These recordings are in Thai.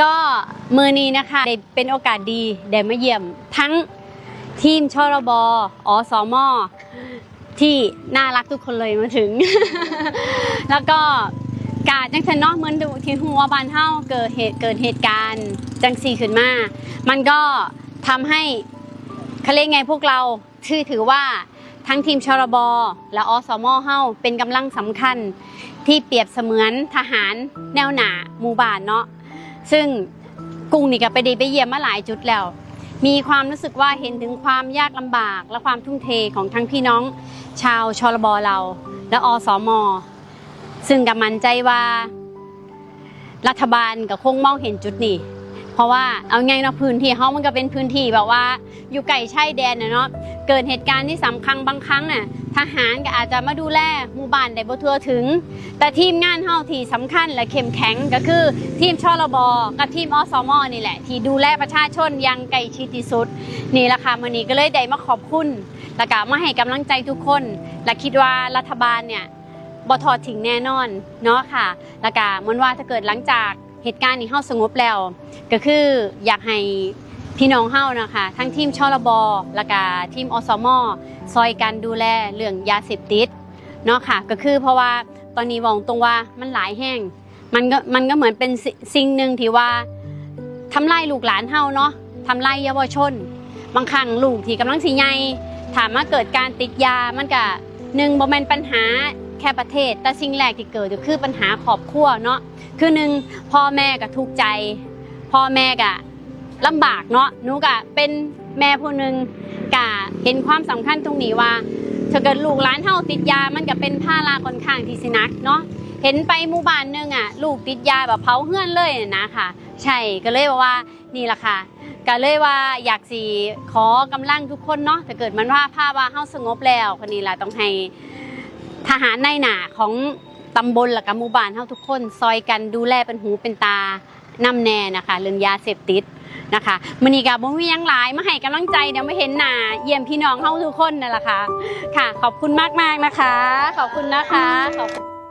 ก็มือนี้นะคะได้เป็นโอกาสดีได้มาเยี่ยมทั้งทีมชรบอสมที่น่ารักทุกคนเลยมาถึง แล้วก็กาจังซันเนาะเหมือนดูที่หัวบานเฮาเกิดเหตุเกิดเหตุการณ์จังซีขึ้นมา มันก็ทำให้เขาเรียกไงพวกเราถือถือว่าทั้งทีมชรบและอสมเฮาเป็นกำลังสำคัญที่เปรียบเสมือนทหารแนวหนาหมู่บ้านเนาะ ซึ่งกุ้งนี่ก็ไปดีไปเยี่ยมมาหลายจุดแล้ว มีความรู้สึกว่าเห็นถึงความยากลำบาก และความทุ่มเทของทั้งพี่น้องชาวชลบเรา และอสม ซึ่งกับมั่นใจว่า รัฐบาลก็คงมองเห็นจุดนี้ เพราะว่าเอาไงเนาะพื้นที่เขามันก็เป็นพื้นที่แบบว่า อยู่ไกลชายแดนนะเนาะเกิดเหตุการณ์ที่สำคัญบางครั้งน่ะทหารก็อาจจะมาดูแลหมู่บ้านได้บ่ทั่วถึง แต่ทีมงานเฮาที่สำคัญและเข้มแข็งก็คือทีมชลบกับทีมอสมนี่แหละ ที่ดูแลประชาชนอยังใกล้ชิดที่สุด นี่แหละค่ะมื้อนี้ก็เลยได้มาขอบคุณแล้วก็มาให้กำลังใจทุกคน และคิดว่ารัฐบาลเนี่ยบ่ทอดทิ้งแน่นอนเนาะค่ะแล้วก็มันว่าถ้าเกิดหลังจาก เหตุการณ์นี้เฮาสงบแล้ว ก็คืออยากให้พี่น้องเฮานะคะทั้งทีมชลบแล้วก็ทีมอสมซอยกันดูแลเรื่องยาเสพติดเนาะค่ะก็คือเพราะว่าตอนนี้บอกตรงว่ามันหลายแห้งมันก็มันก็เหมือนเป็นสิ่งหนึ่งที่ว่าทำลายลูกหลานเฮาเนาะทำลายเยาวชน บางครั้งลูกที่กำลังสิใหญ่ถามมาเกิดการติดยามันก็หนึ่งบ่แม่นปัญหาแค่ประเทศ แต่สิ่งแรกที่เกิดก็คือปัญหาครอบครัวเนาะ คือหนึ่งพ่อแม่ก็ทุกข์ใจ พ่อแม่กะลำบากเนาะหนูกะเป็นแม่ผู้หนึ่งกะเห็นความสำคัญตรงนี้ว่า ถ้าเกิดลูกหลานเฮาติดยามันก็เป็นภาระค่อนข้างที่สินักเนาะเห็นไปหมู่บ้านหนึงอะ ลูกติดยาแบบเผาเฮือนเลยน่ะนะค่ะ ใช่ก็เลยว่าว่านี่แหละค่ะก็เลยว่าอยากสิขอกำลังทุกคนเนาะถ้าเกิดมันว่าภาพว่าเฮาสงบแล้วคนนี้ล่ะต้องให้ทหารในหนาของ ตำบลและกับหมู่บ้านเฮาทุกคน ซอยกันดูแลเป็นหูเป็นตานำแน่นะคะเรื่องยาเสพติดนะคะมื้อนี้ก็บ่มีหยังหลายมาให้กำลังใจเดี๋ยวไม่เห็นหน้าเยี่ยมพี่น้องเฮาทุกคนนั่นแหละค่ะ ค่ะ ขอบคุณมากๆนะคะ ขอบคุณนะคะขอบคุณ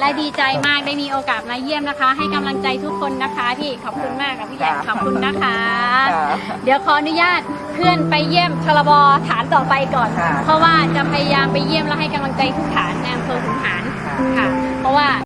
และดีใจมากได้มีโอกาสมาเยี่ยมนะคะ ให้กำลังใจทุกคนนะคะพี่ขอบคุณมากค่ะพี่ใหญ่ขอบคุณนะคะ เดี๋ยวขออนุญาตเพื่อนไปเยี่ยมชลบฐานต่อไปก่อนค่ะเพราะว่าจะพยายามไปเยี่ยมและให้กำลังใจทุกฐานในอำเภอขุนหารค่ะ เพราะว่า